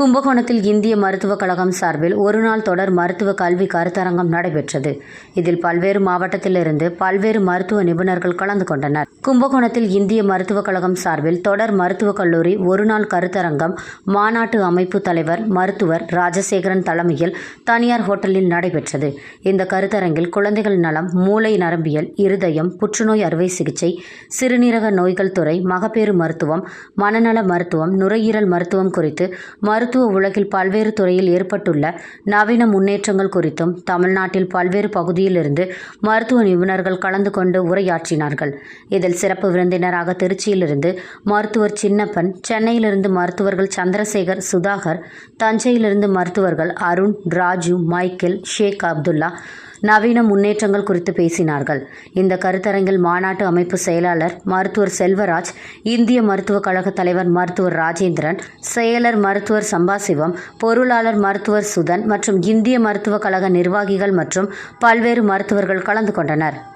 கும்பகோணத்தில் இந்திய மருத்துவக் கழகம் சார்பில் ஒருநாள் தொடர் மருத்துவ கல்வி கருத்தரங்கம் நடைபெற்றது. இதில் பல்வேறு மாவட்டத்திலிருந்து பல்வேறு மருத்துவ நிபுணர்கள் கலந்து கொண்டனர். கும்பகோணத்தில் இந்திய மருத்துவக் கழகம் சார்பில் தொடர் மருத்துவக் கல்லூரி ஒருநாள் கருத்தரங்கம் மாநாட்டு அமைப்பு தலைவர் மருத்துவர் ராஜசேகரன் தலைமையில் தனியார் ஹோட்டலில் நடைபெற்றது. இந்த கருத்தரங்கில் குழந்தைகள் நலம் மூளை நரம்பியல் இருதயம் புற்றுநோய் அறுவை சிகிச்சை சிறுநீரக நோய்கள் துறை மகப்பேறு மருத்துவம் மனநல மருத்துவம் நுரையீரல் மருத்துவம் குறித்து மருத்துவ மருத்துவ உலகில் பல்வேறு துறையில் ஏற்பட்டுள்ள நவீன முன்னேற்றங்கள் குறித்தும் தமிழ்நாட்டில் பல்வேறு பகுதியிலிருந்து மருத்துவ நிபுணர்கள் கலந்து கொண்டு உரையாற்றினார்கள். இதில் சிறப்பு விருந்தினராக திருச்சியிலிருந்து மருத்துவர் சின்னப்பன் சென்னையிலிருந்து மருத்துவர்கள் சந்திரசேகர் சுதாகர் தஞ்சையிலிருந்து மருத்துவர்கள் அருண் ராஜு மைக்கேல் ஷேக் அப்துல்லா நவீன முன்னேற்றங்கள் குறித்து பேசினார்கள். இந்த கருத்தரங்கில் மாநாட்டு அமைப்பு செயலாளர் மருத்துவர் செல்வராஜ் இந்திய மருத்துவக் கழக தலைவர் மருத்துவர் ராஜேந்திரன் செயலர் மருத்துவர் சம்பாசிவம் பொருளாளர் மருத்துவர் சுதன் மற்றும் இந்திய மருத்துவக் கழக நிர்வாகிகள் மற்றும் பல்வேறு மருத்துவர்கள் கலந்து கொண்டனர்.